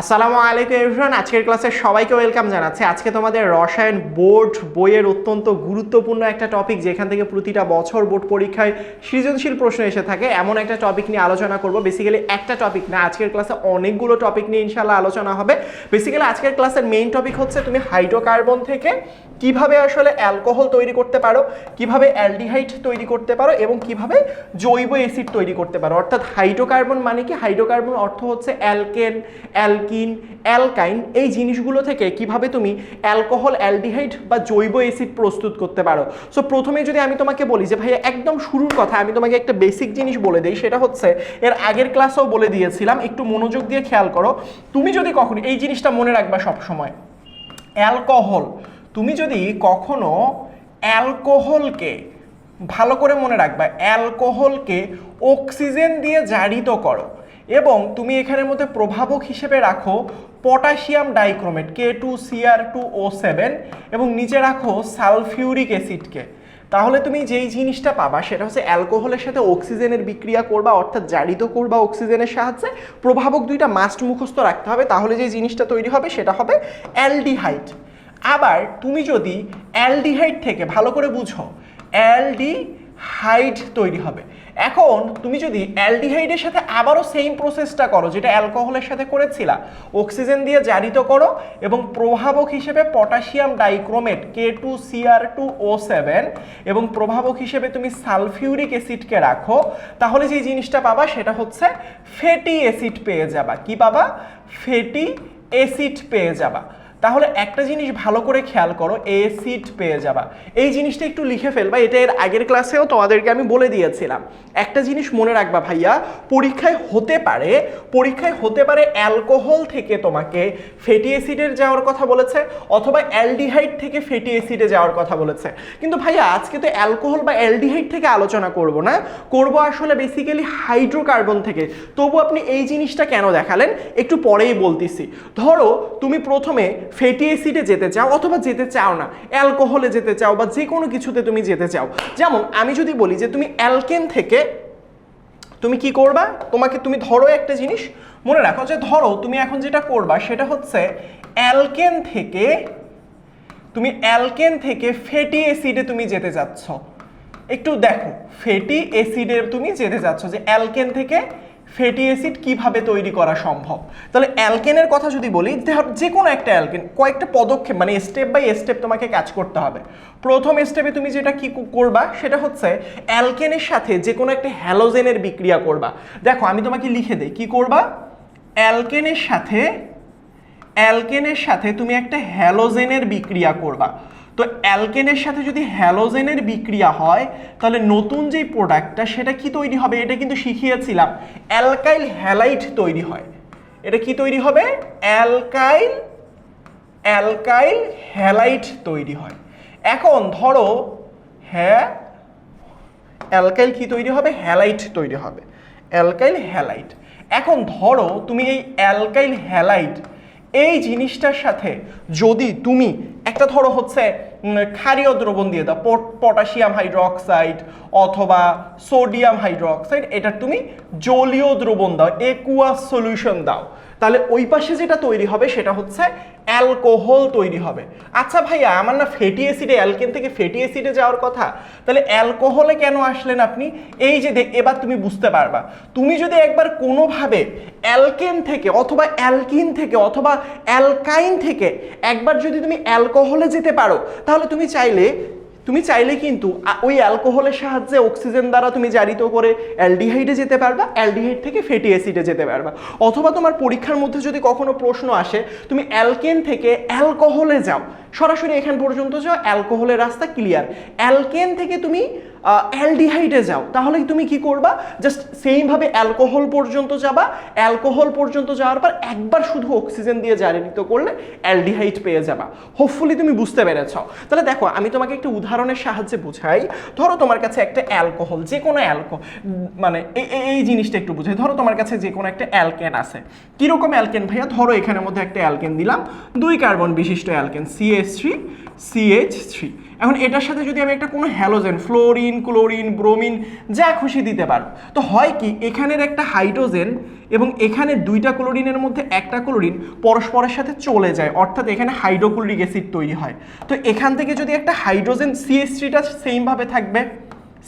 আসসালামু আলাইকুম এভরিওয়ান আজকের ক্লাসে সবাইকে ওয়েলকাম জানাচ্ছি। আজকে তোমাদের রসায়ন বোর্ড বইয়ের অত্যন্ত গুরুত্বপূর্ণ একটা টপিক যেখান থেকে প্রতিটা বছর বোর্ড পরীক্ষায় সৃজনশীল প্রশ্ন এসে থাকে। এমন একটা টপিক নিয়ে আলোচনা করব। বেসিক্যালি একটা টপিক না, আজকের ক্লাসে অনেকগুলো টপিক নিয়ে ইনশাল্লাহ আলোচনা হবে। বেসিক্যালি আজকের ক্লাসের মেইন টপিক হচ্ছে তুমি হাইড্রোকার্বন থেকে কীভাবে আসলে অ্যালকোহল তৈরি করতে পারো, কীভাবে অ্যালডিহাইড তৈরি করতে পারো এবং কীভাবে জৈব অ্যাসিড তৈরি করতে পারো। অর্থাৎ হাইড্রোকার্বন মানে কি? হাইড্রোকার্বন অর্থ হচ্ছে অ্যালকেন অ্যালকিন অ্যালকাইন এই জিনিসগুলো থেকে কীভাবে তুমি অ্যালকোহল অ্যালডিহাইড বা জৈব অ্যাসিড প্রস্তুত করতে পারো। সো প্রথমে যদি আমি তোমাকে বলি যে, ভাইয়া, একদম শুরুর কথা আমি তোমাকে একটা বেসিক জিনিস বলে দিই, সেটা হচ্ছে এর আগের ক্লাসেও বলে দিয়েছিলাম, একটু মনোযোগ দিয়ে খেয়াল করো। তুমি যদি কখনো, এই জিনিসটা মনে রাখবা সব সময় অ্যালকোহল, তুমি যদি কখনো অ্যালকোহলকে ভালো করে মনে রাখবা, অ্যালকোহলকে অক্সিজেন দিয়ে জারিত করো এবং তুমি এখানের মধ্যে প্রভাবক হিসেবে রাখো potassium dichromate K two CR two O seven এবং নিচে রাখো সালফিউরিক অ্যাসিডকে। তাহলে তুমি যেই জিনিসটা পাবা সেটা হচ্ছে অ্যালকোহলের সাথে অক্সিজেনের বিক্রিয়া করবা, অর্থাৎ জারিত করবা অক্সিজেনের সাহায্যে। প্রভাবক দুইটা মাস্ট মুখস্থ রাখতে হবে, তাহলে যে জিনিসটা তৈরি হবে সেটা হবে অ্যালডিহাইড। আবার তুমি যদি অ্যালডিহাইড থেকে ভালো করে বুঝো, অ্যালডিহাইড তৈরি হবে। এখন তুমি যদি অ্যালডিহাইডের সাথে আবারও সেম প্রসেসটা করো, যেটা অ্যালকোহলের সাথে করেছিলা অক্সিজেন দিয়ে জারিত করো এবং প্রভাবক হিসেবে potassium dichromate K two CR two O seven এবং প্রভাবক হিসেবে তুমি সালফিউরিক অ্যাসিডকে রাখো, তাহলে যে জিনিসটা পাবা সেটা হচ্ছে ফ্যাটি অ্যাসিড পেয়ে যাবা। কি পাবা? ফ্যাটি অ্যাসিড পেয়ে যাবা। তাহলে একটা জিনিস ভালো করে খেয়াল করো এ এসিড পেয়ে যাবা। এই জিনিসটা একটু লিখে ফেলবা এটা এর আগের ক্লাসেও তোমাদেরকে আমি বলে দিয়েছিলাম। একটা জিনিস মনে রাখবা ভাইয়া, পরীক্ষায় হতে পারে, পরীক্ষায় হতে পারে অ্যালকোহল থেকে তোমাকে ফ্যাটি অ্যাসিডের যাওয়ার কথা বলেছে, অথবা অ্যালডিহাইড থেকে ফ্যাটি অ্যাসিডে যাওয়ার কথা বলেছে। কিন্তু ভাইয়া, আজকে তো অ্যালকোহল বা অ্যালডিহাইড থেকে আলোচনা করব না, করব আসলে বেসিক্যালি হাইড্রোকার্বন থেকে। তবু আপনি এই জিনিসটা কেন দেখালেন? একটু পরেই বলতেছি। ধরো, তুমি প্রথমে ফ্যাটি অ্যাসিডে যেতে চাও অথবা যেতে চাও না অ্যালকোহলে যেতে চাও বা যে কোনো কিছুতে তুমি যেতে চাও। যেমন আমি যদি বলি যে তুমি অ্যালকেন থেকে তুমি কি করবা? তোমাকে তুমি ধরো একটা জিনিস, মনে রাখো যে ধরো তুমি এখন যেটা করবা সেটা হচ্ছে অ্যালকেন থেকে তুমি অ্যালকেন থেকে ফ্যাটি অ্যাসিডে তুমি যেতে যাচ্ছ। একটু দেখো ফ্যাটি অ্যাসিডে তুমি যেতে যাচ্ছ যে অ্যালকেন থেকে ফ্যাটি অ্যাসিড কীভাবে তৈরি করা সম্ভব? তাহলে অ্যালকেনের কথা যদি বলি যে কোনো একটা অ্যালকেন, কয়েকটা পদক্ষেপ মানে স্টেপ বাই স্টেপ তোমাকে কাজ করতে হবে। প্রথম স্টেপে তুমি যেটা কি করবা, সেটা হচ্ছে অ্যালকেনের সাথে যে কোনো একটা হ্যালোজেনের বিক্রিয়া করবা। দেখো, আমি তোমাকে লিখে দেই, কি করবা? অ্যালকেনের সাথে অ্যালকেনের সাথে তুমি একটা হ্যালোজেনের বিক্রিয়া করবা। তো অ্যালকেনের সাথে যদি হ্যালোজেনের বিক্রিয়া হয়, তাহলে নতুন যেই প্রোডাক্টটা সেটা কি তৈরি হবে? এটা কিন্তু শিখিয়েছিলাম। অ্যালকাইল হ্যালাইট তৈরি হয়। এটা কি তৈরি হবে? অ্যালকাইল অ্যালকাইল হ্যালাইট তৈরি হয়। এখন ধরো হ্যাঁ অ্যালকাইল কি তৈরি হবে? হ্যালাইট তৈরি হবে। Alkyl halide. এখন ধরো, তুমি এই অ্যালকাইল হ্যালাইট এই জিনিসটার সাথে যদি তুমি, একটা ধরো হচ্ছে ক্ষারীয় দ্রবণ দিয়ে দাও পটাশিয়াম হাইড্রোক্সাইড অথবা সোডিয়াম হাইড্রোক্সাইড, এটা তুমি জলীয় দ্রবণ দাও, একুয়া সলিউশন দাও। তাহলে ওই পাশে যেটা তৈরি হবে সেটা হচ্ছে অ্যালকোহল তৈরি হবে। আচ্ছা ভাইয়া, আমার না ফ্যাটি অ্যাসিডে, অ্যালকেন থেকে ফ্যাটি অ্যাসিডে যাওয়ার কথা। তাহলে অ্যালকোহলে কেন আসলেন আপনি? এই যে এবার তুমি বুঝতে পারবা। তুমি যদি একবার কোনোভাবে অ্যালকেন থেকে অথবা অ্যালকিন থেকে অথবা অ্যালকাইন থেকে একবার যদি তুমি অ্যালকোহলে যেতে পারো, তাহলে তুমি চাইলে তুমি চাইলে কিন্তু ওই অ্যালকোহলের সাহায্যে অক্সিজেন দ্বারা তুমি জারিত করে অ্যালডিহাইডে যেতে পারবা, অ্যালডিহাইড থেকে ফ্যাটি অ্যাসিডে যেতে পারবা। অথবা তোমার পরীক্ষার মধ্যে যদি কখনো প্রশ্ন আসে, তুমি অ্যালকেন থেকে অ্যালকোহলে যাও। সরাসরি এখান পর্যন্ত যাও, অ্যালকোহলের রাস্তা ক্লিয়ার। অ্যালকেন থেকে তুমি অ্যালডিহাইডে যাও। তাহলে তুমি কি করবা? জাস্ট সেইমভাবে অ্যালকোহল পর্যন্ত যাবা। অ্যালকোহল পর্যন্ত যাওয়ার পর একবার শুধু অক্সিজেন দিয়ে জারিত করলে অ্যালডিহাইড পেয়ে যাবা। হোপফুলি তুমি বুঝতে পেরেছ। তাহলে দেখো, আমি তোমাকে একটা উদাহরণের সাহায্যে বুঝাই। ধরো তোমার কাছে একটা অ্যালকোহল যে কোনো অ্যালকো মানে এই জিনিসটা একটু বুঝাই। ধরো তোমার কাছে যে কোনো একটা অ্যালকেন আছে। কীরকম অ্যালকেন ভাইয়া? ধরো এখানের মধ্যে একটা অ্যালকেন দিলাম। দুই কার্বন বিশিষ্ট alkane CH three CH three এখন এটার সাথে যদি আমি একটা কোনো halogen fluorine fluorine chlorine, bromine, যা খুশি দিতে পারো। তো হয় কি, এখানের একটা হাইড্রোজেন এবং এখানে দুইটা ক্লোরিনের মধ্যে একটা ক্লোরিন পরস্পরের সাথে চলে যায়, অর্থাৎ এখানে হাইড্রোক্লোরিক অ্যাসিড তৈরি হয়। তো এখান থেকে যদি একটা হাইড্রোজেন সিএস থ্রিটা সেমভাবে থাকবে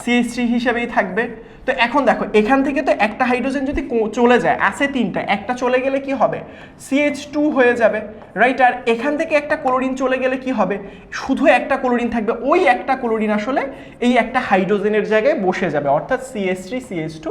সিএস থ্রি হিসেবেই থাকবে। তো এখন দেখো, এখান থেকে তো একটা হাইড্রোজেন যদি চলে যায়, আছে তিনটা, একটা চলে গেলে কি হবে? সিএইচ টু হয়ে যাবে রাইট আর এখান থেকে একটা ক্লোরিন চলে গেলে কি হবে? শুধু একটা ক্লোরিন থাকবে, ওই একটা ক্লোরিন আসলে এই একটা হাইড্রোজেনের জায়গায় বসে যাবে, অর্থাৎ CH three CH two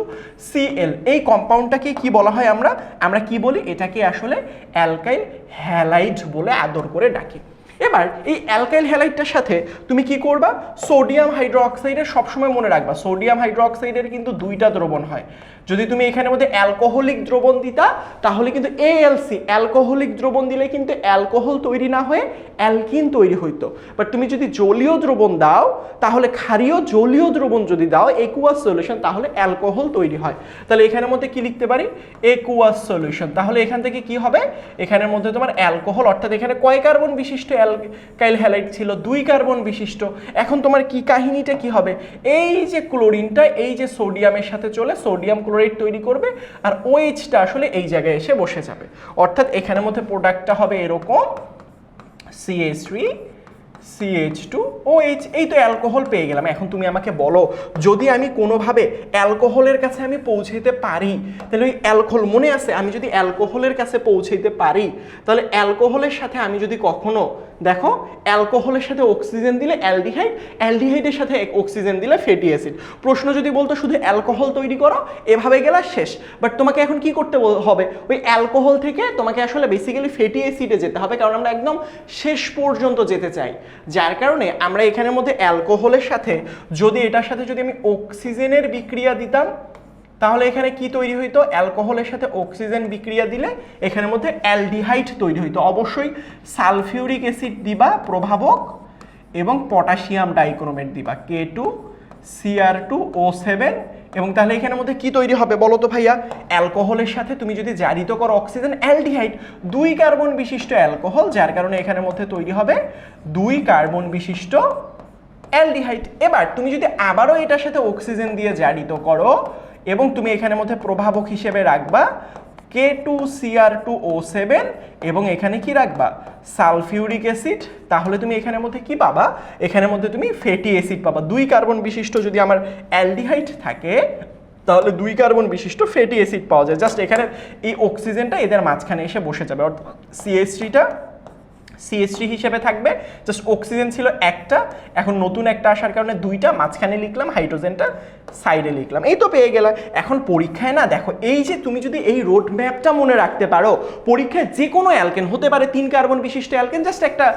CL এই কম্পাউন্ডটাকে কি বলা হয় আমরা? আমরা কি বলি? এটাকে আসলে অ্যালকাইল হ্যালাইড বলে আদর করে ডাকি। এবার এই অ্যালকাইল হ্যালাইডটার সাথে তুমি কি করবা? সোডিয়াম হাইড্রোক্সাইডের সবসময় মনে রাখবা। সোডিয়াম হাইড্রোক্সাইডের কিন্তু দুইটা দ্রবণ হয়। যদি তুমি এখানের মধ্যে অ্যালকোহলিক দ্রবণ দিতা, তাহলে কিন্তু এএলসি অ্যালকোহলিক দ্রবণ দিলে কিন্তু অ্যালকোহল তৈরি না হয়ে অ্যালকিন তৈরি হইতো। বাট তুমি যদি জলীয় দ্রবণ দাও, তাহলে ক্ষারীয় জলীয় দ্রবণ যদি দাও একুয়াস সলিউশন তাহলে অ্যালকোহল তৈরি হয়। তাহলে এখানের মধ্যে কি লিখতে পারি? একুয়াস সলিউশন তাহলে এখান থেকে কি হবে? এখানের মধ্যে তোমার অ্যালকোহল, অর্থাৎ এখানে কয় কার্বন বিশিষ্ট অ্যালকাইল হ্যালাইড ছিল দুই কার্বন বিশিষ্ট। এখন তোমার কি কাহিনীটা কি হবে? এই যে ক্লোরিনটা, এই যে সোডিয়ামের সাথে চলে সোডিয়াম ক্লোরাইড তৈরি করবে আর ওএইচটা আসলে এই জায়গায় এসে বসে যাবে। অর্থাৎ এখানের মধ্যে প্রোডাক্টটা হবে এরকম CH three CH two O H এই তো অ্যালকোহল পেয়ে গেলাম। এখন তুমি আমাকে বলো, যদি আমি কোনোভাবে অ্যালকোহলের কাছে আমি পৌঁছাইতে পারি, তাহলে ওই অ্যালকোহল মনে আছে? আমি যদি অ্যালকোহলের কাছে পৌঁছাইতে পারি, তাহলে অ্যালকোহলের সাথে আমি যদি কখনো দেখো, অ্যালকোহলের সাথে অক্সিজেন দিলে অ্যালডিহাইড, অ্যালডিহাইডের সাথে অক্সিজেন দিলে ফ্যাটি অ্যাসিড। প্রশ্ন যদি বলতো শুধু অ্যালকোহল তৈরি করো, এভাবে গেলা শেষ। বাট তোমাকে এখন কি করতে হবে? ওই অ্যালকোহল থেকে তোমাকে আসলে বেসিক্যালি ফ্যাটি অ্যাসিডে যেতে হবে, কারণ আমরা একদম শেষ পর্যন্ত যেতে চাই। যার কারণে আমরা এখানের মধ্যে অ্যালকোহলের সাথে যদি এটার সাথে যদি আমি অক্সিজেনের বিক্রিয়া দিতাম তাহলে এখানে কি তৈরি হইতো? অ্যালকোহলের সাথে অক্সিজেন বিক্রিয়া দিলে এখানের মধ্যে অ্যালডিহাইড তৈরি হইতো। অবশ্যই সালফিউরিক অ্যাসিড দিবা প্রভাবক এবং পটাশিয়াম ডাইক্রোমেট দিবা K two CR two O seven এবং তাহলে এখানের মধ্যে কি তৈরি হবে বলো তো ভাইয়া? অ্যালকোহলের সাথে তুমি যদি জারিত করো অক্সিজেন, অ্যালডিহাইড, দুই কার্বন বিশিষ্ট অ্যালকোহল, যার কারণে এখানের মধ্যে তৈরি হবে দুই কার্বন বিশিষ্ট অ্যালডিহাইড। এবার তুমি যদি আবারও এটার সাথে অক্সিজেন দিয়ে জারিত করো এবং তুমি এখানের মধ্যে প্রভাবক হিসেবে রাখবা K two CR two O seven এবং এখানে কি রাখবা? Sulphuric acid. তাহলে তুমি এখানের মধ্যে কি পাবা? এখানের মধ্যে তুমি ফ্যাটি অ্যাসিড পাবা। দুই কার্বন বিশিষ্ট যদি আমার অ্যালডিহাইড থাকে, তাহলে দুই কার্বন বিশিষ্ট ফ্যাটি অ্যাসিড পাওয়া যায়। জাস্ট এখানে এই অক্সিজেনটা এদের মাঝখানে এসে বসে যাবে। অর্থাৎ সিএস থ্রিটা সিএসটি হিসেবে থাকবে। জাস্ট অক্সিজেন ছিল একটা, এখন নতুন একটা আসার কারণে দুইটা, মাঝখানে লিখলাম হাইড্রোজেনটা সাইডে লিখলাম। এই তো পেয়ে গেলাম। এখন পরীক্ষায় না, দেখো, এই যে তুমি যদি এই রোড ম্যাপটা মনে রাখতে পারো, পরীক্ষায় যে কোনো অ্যালকেন হতে পারে তিন কার্বন বিশিষ্ট অ্যালকেন জাস্ট একটা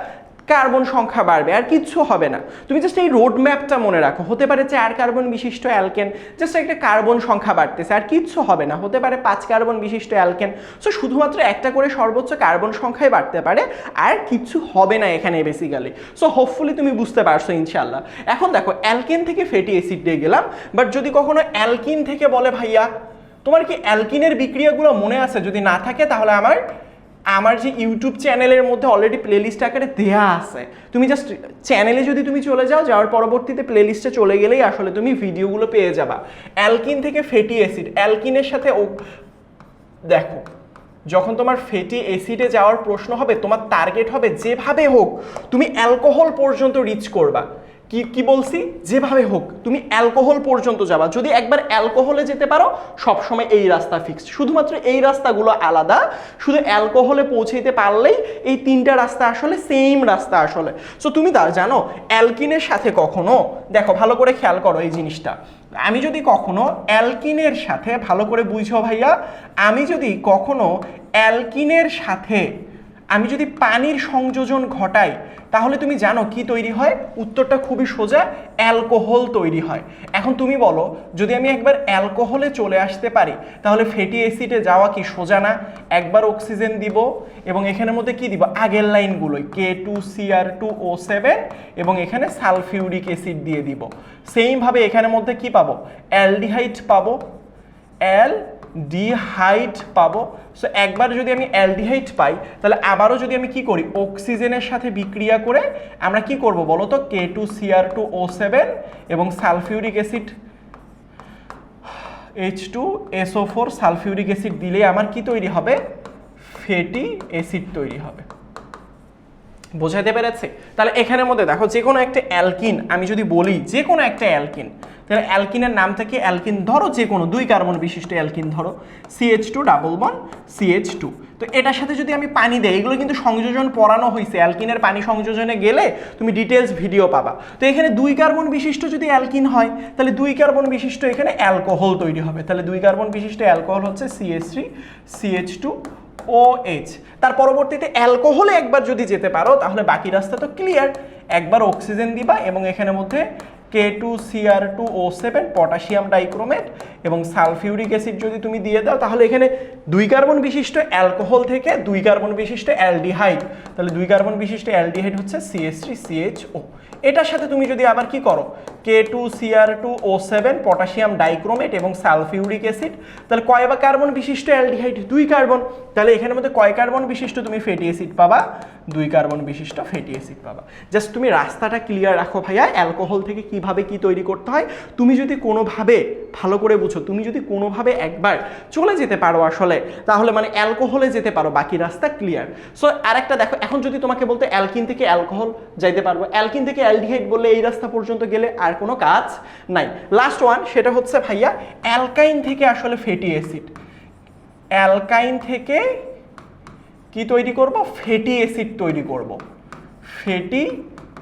কার্বন সংখ্যা বাড়বে, আর কিচ্ছু হবে না। তুমি জাস্ট এই রোড ম্যাপটা মনে রাখো। হতে পারে চার কার্বন বিশিষ্ট অ্যালকেন জাস্ট একটা কার্বন সংখ্যা বাড়তেছে, আর কিচ্ছু হবে না। হতে পারে পাঁচ কার্বন বিশিষ্ট অ্যালকেন সো শুধুমাত্র একটা করে সর্বোচ্চ কার্বন সংখ্যাই বাড়তে পারে, আর কিচ্ছু হবে না এখানে বেসিক্যালি সো হোপফুলি তুমি বুঝতে পারছ ইনশাল্লাহ এখন দেখো অ্যালকেন থেকে ফ্যাটি অ্যাসিড দিয়ে গেলাম বাট যদি কখনো অ্যালকিন থেকে বলে, ভাইয়া, তোমার কি অ্যালকিনের বিক্রিয়াগুলো মনে আছে? যদি না থাকে তাহলে আমার আমার যে ইউটিউব চ্যানেলের মধ্যে অলরেডি প্লেলিস্ট আকারে দেয়া আছে। তুমি জাস্ট চ্যানেলে যদি তুমি চলে যাও, যাওয়ার পরবর্তীতে প্লেলিস্টে চলে গেলেই আসলে তুমি ভিডিওগুলো পেয়ে যাবা। অ্যালকিন থেকে ফেটি অ্যাসিড অ্যালকিনের সাথে দেখো, যখন তোমার ফেটি অ্যাসিডে যাওয়ার প্রশ্ন হবে, তোমার টার্গেট হবে যেভাবে হোক, তুমি অ্যালকোহল পর্যন্ত রিচ করবা। কি কি বলছি? যেভাবে হোক, তুমি অ্যালকোহল পর্যন্ত যাবা। যদি একবার অ্যালকোহলে যেতে পারো, সবসময় এই রাস্তা ফিক্সড শুধুমাত্র এই রাস্তাগুলো আলাদা, শুধু অ্যালকোহলে পৌঁছাইতে পারলেই এই তিনটা রাস্তা আসলে সেম রাস্তা আসলে। সো তুমি তা জানো, অ্যালকিনের সাথে কখনো, দেখো, ভালো করে খেয়াল করো এই জিনিসটা। আমি যদি কখনো অ্যালকিনের সাথে, ভালো করে বুঝো ভাইয়া, আমি যদি কখনো অ্যালকিনের সাথে আমি যদি পানির সংযোজন ঘটাই, তাহলে তুমি জানো কি তৈরি হয়? উত্তরটা খুবই সোজা, অ্যালকোহল তৈরি হয়। এখন তুমি বলো, যদি আমি একবার অ্যালকোহলে চলে আসতে পারি, তাহলে ফ্যাটি অ্যাসিডে যাওয়া কি সোজা না? একবার অক্সিজেন দিব এবং এখানের মধ্যে কি দিব? আগের লাইনগুলোই K two CR two O seven এবং এখানে সালফিউরিক অ্যাসিড দিয়ে দিব। সেইমভাবে এখানের মধ্যে কি পাবো? অ্যালডিহাইড পাবো। অ্যাল ডিহাইড পাবো। সো একবার যদি আমি অ্যালডিহাইট পাই, তাহলে আবারও যদি আমি কি করি? অক্সিজেনের সাথে বিক্রিয়া করে আমরা কি করব বলো তো? K two CR two O seven এবং sulphuric acid H two SO four sulphuric acid দিলেই আমার কি তৈরি হবে? ফ্যাটি অ্যাসিড তৈরি হবে। বোঝাতে পেরেছে? তাহলে এখানের মধ্যে দেখো যে কোনো একটা অ্যালকিন, আমি যদি বলি যে কোনো একটা অ্যালকিন, তাহলে অ্যালকিনের নাম থেকে অ্যালকিন ধরো যে কোনো দুই কার্বন বিশিষ্ট অ্যালকিন ধরো CH two double bond CH two তো এটার সাথে যদি আমি পানি দেই, এগুলো কিন্তু সংযোজন পড়ানো হয়েছে অ্যালকিনের পানি সংযোজনে গেলে তুমি ডিটেলস ভিডিও পাবা। তো এখানে দুই কার্বন বিশিষ্ট যদি অ্যালকিন হয়, তাহলে দুই কার্বন বিশিষ্ট এখানে অ্যালকোহল তৈরি হবে। তাহলে দুই কার্বন বিশিষ্ট অ্যালকোহল হচ্ছে CH three CH two O H তার পরবর্তীতে অ্যালকোহলে একবার যদি যেতে পারো, তাহলে বাকি রাস্তা তো ক্লিয়ার একবার অক্সিজেন দিবা এবং এখানে মধ্যে K two C R two O seven potassium dichromate এবং সালফিউরিক অ্যাসিড যদি তুমি দিয়ে দাও, তাহলে এখানে দুই কার্বন বিশিষ্ট অ্যালকোহল থেকে দুই কার্বন বিশিষ্ট অ্যালডিহাইড। তাহলে দুই কার্বন বিশিষ্ট অ্যালডিহাইড হচ্ছে সিএস থ্রি সিএইচ ও এটার সাথে তুমি যদি আবার কি করো K two C R two O seven potassium dichromate এবং সালফিউরিক অ্যাসিড, তাহলে কয় বা কার্বন বিশিষ্ট অ্যালডিহাইড? দুই কার্বন। তাহলে এখানের মধ্যে কয় কার্বন বিশিষ্ট তুমি ফ্যাটি অ্যাসিড পাবা? দুই কার্বন বিশিষ্ট ফ্যাটি অ্যাসিড পাবা। জাস্ট তুমি রাস্তাটা ক্লিয়ার রাখো ভাইয়া, অ্যালকোহল থেকে কীভাবে কি তৈরি করতে হয়। তুমি যদি কোনোভাবে ভালো করে বুঝো। তুমি যদি কোনোভাবে একবার চলে যেতে পারো আসলে, তাহলে মানে অ্যালকোহলে যেতে পারো, বাকি রাস্তা ক্লিয়ার সো আরেকটা দেখো, এখন যদি তোমাকে বলতে অ্যালকিন থেকে অ্যালকোহল যাইতে পারব, অ্যালকিন থেকে অ্যালডিহাইড বললে এই রাস্তা পর্যন্ত গেলে আর কোনো কাজ নাই। লাস্ট ওয়ান সেটা হচ্ছে ভাইয়া, অ্যালকাইন থেকে আসলে ফ্যাটি অ্যাসিড। অ্যালকাইন থেকে কি তৈরি করব? ফ্যাটি অ্যাসিড তৈরি করব। ফ্যাটি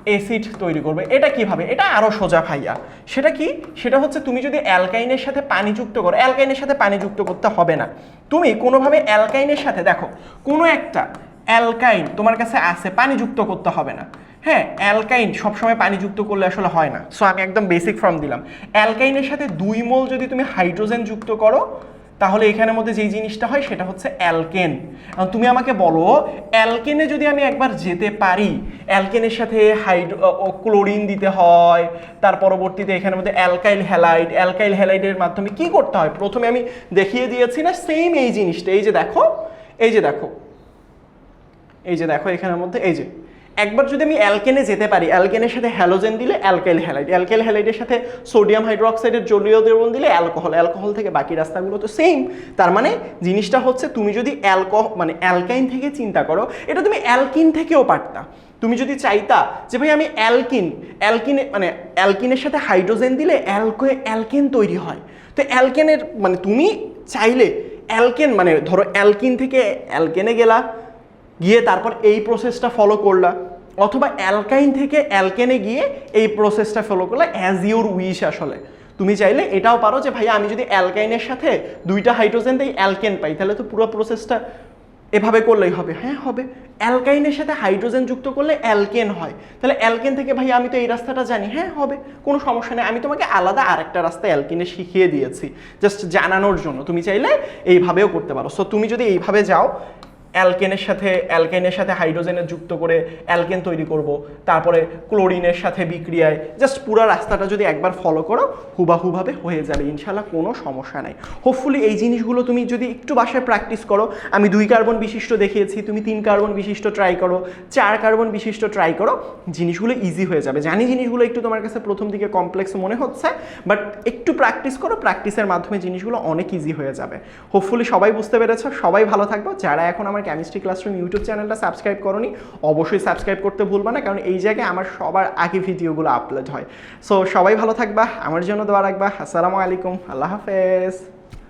অ্যাসিড তৈরি করবে। এটা কীভাবে? এটা আরও সোজা ভাইয়া। সেটা কি? সেটা হচ্ছে তুমি যদি অ্যালকাইনের সাথে পানি যুক্ত করো, অ্যালকাইনের সাথে পানি যুক্ত করতে হবে না। তুমি কোনোভাবে অ্যালকাইনের সাথে, দেখো, কোনো একটা অ্যালকাইন তোমার কাছে আছে পানি যুক্ত করতে হবে না। হ্যাঁ অ্যালকাইন সবসময় পানি যুক্ত করলে আসলে হয় না। সো আমি একদম বেসিক ফর্ম দিলাম। অ্যালকাইনের সাথে দুই মোল যদি তুমি হাইড্রোজেন যুক্ত করো তাহলে এখানের মধ্যে যেই জিনিসটা হয় সেটা হচ্ছে অ্যালকেন। তুমি আমাকে বলো, অ্যালকেনে যদি আমি একবার যেতে পারি, অ্যালকেনের সাথে হাইড্রো ক্লোরিন দিতে হয়, তার পরবর্তীতে এখানের মধ্যে অ্যালকাইল হ্যালাইড, অ্যালকাইল হ্যালাইডের মাধ্যমে কি করতে হয়? প্রথমে আমি দেখিয়ে দিয়েছি না, সেম এই জিনিসটা, এই যে দেখো, এই যে দেখো, এই যে দেখো এখানের মধ্যে, এই যে একবার যদি আমি অ্যালকেনে যেতে পারি, অ্যালকেনের সাথে হ্যালোজেন দিলে অ্যালকাইল হ্যালাইড অ্যালকাইল হ্যালাইডের সাথে সোডিয়াম হাইড্রোক্সাইডের জলীয় দ্রবণ দিলে অ্যালকোহল অ্যালকোহল থেকে বাকি রাস্তাগুলো তো সেম তার মানে জিনিসটা হচ্ছে তুমি যদি অ্যালকোহ মানে অ্যালকাইন থেকে চিন্তা করো, এটা তুমি অ্যালকিন থেকেও পারতা। তুমি যদি চাইতা যে ভাই আমি অ্যালকিন, অ্যালকিনে মানে অ্যালকিনের সাথে হাইড্রোজেন দিলে অ্যালকো, অ্যালকেন তৈরি হয়। তো অ্যালকেনের মানে তুমি চাইলে অ্যালকেন মানে ধরো অ্যালকিন থেকে অ্যালকেনে গেলা গিয়ে তারপর এই প্রসেসটা ফলো করলা, অথবা অ্যালকাইন থেকে অ্যালকেনে গিয়ে এই প্রসেসটা ফলো করলা অ্যাজ ইউর উইশ আসলে। তুমি চাইলে এটাও পারো যে, ভাইয়া, আমি যদি অ্যালকাইনের সাথে দুইটা হাইড্রোজেন দিই অ্যালকেন পাই, তাহলে তো পুরো প্রসেসটা এভাবে করলেই হবে। হ্যাঁ হবে। অ্যালকাইনের সাথে হাইড্রোজেন যুক্ত করলে অ্যালকেন হয়। তাহলে অ্যালকেন থেকে ভাই আমি তো এই রাস্তাটা জানি। হ্যাঁ হবে। কোনো সমস্যা নেই। আমি তোমাকে আলাদা আরেকটা রাস্তা অ্যালকিনে শিখিয়ে দিয়েছি জাস্ট জানানোর জন্য। তুমি চাইলে এইভাবেও করতে পারো। সো তুমি যদি এইভাবে যাও অ্যালকেনের সাথে অ্যালকেনের সাথে হাইড্রোজেনের যুক্ত করে অ্যালকেন তৈরি করব। তারপরে ক্লোরিনের সাথে বিক্রিয়ায়, জাস্ট পুরো রাস্তাটা যদি একবার ফলো করো, হুবাহুভাবে হয়ে যাবে ইনশাল্লাহ কোনো সমস্যা নাই। হোপফুলি এই জিনিসগুলো তুমি যদি একটু বাসায় প্র্যাকটিস করো, আমি দুই কার্বন বিশিষ্ট দেখিয়েছি, তুমি তিন কার্বন বিশিষ্ট ট্রাই করো, চার কার্বন বিশিষ্ট ট্রাই করো, জিনিসগুলো ইজি হয়ে যাবে। জানি জিনিসগুলো একটু তোমার কাছে প্রথম দিকে কমপ্লেক্স মনে হচ্ছে বাট একটু প্র্যাকটিস করো প্র্যাকটিসের মাধ্যমে জিনিসগুলো অনেক ইজি হয়ে যাবে। হোপফুলি সবাই বুঝতে পেরেছ, সবাই ভালো থাকব, যারা এখন আমার কেমিস্ট্রি ক্লাসরুম ইউটিউব চ্যানেলটা সাবস্ক্রাইব করনি, অবশ্যই সাবস্ক্রাইব করতে ভুলবা না, কারণ এই জায়গায় আমার সবার আগে ভিডিওগুলো আপলোড হয়। সো সবাই ভালো থাকবা, আমার জন্য দোয়া রাখবা, আসসালামু আলাইকুম, আল্লাহ হাফেজ।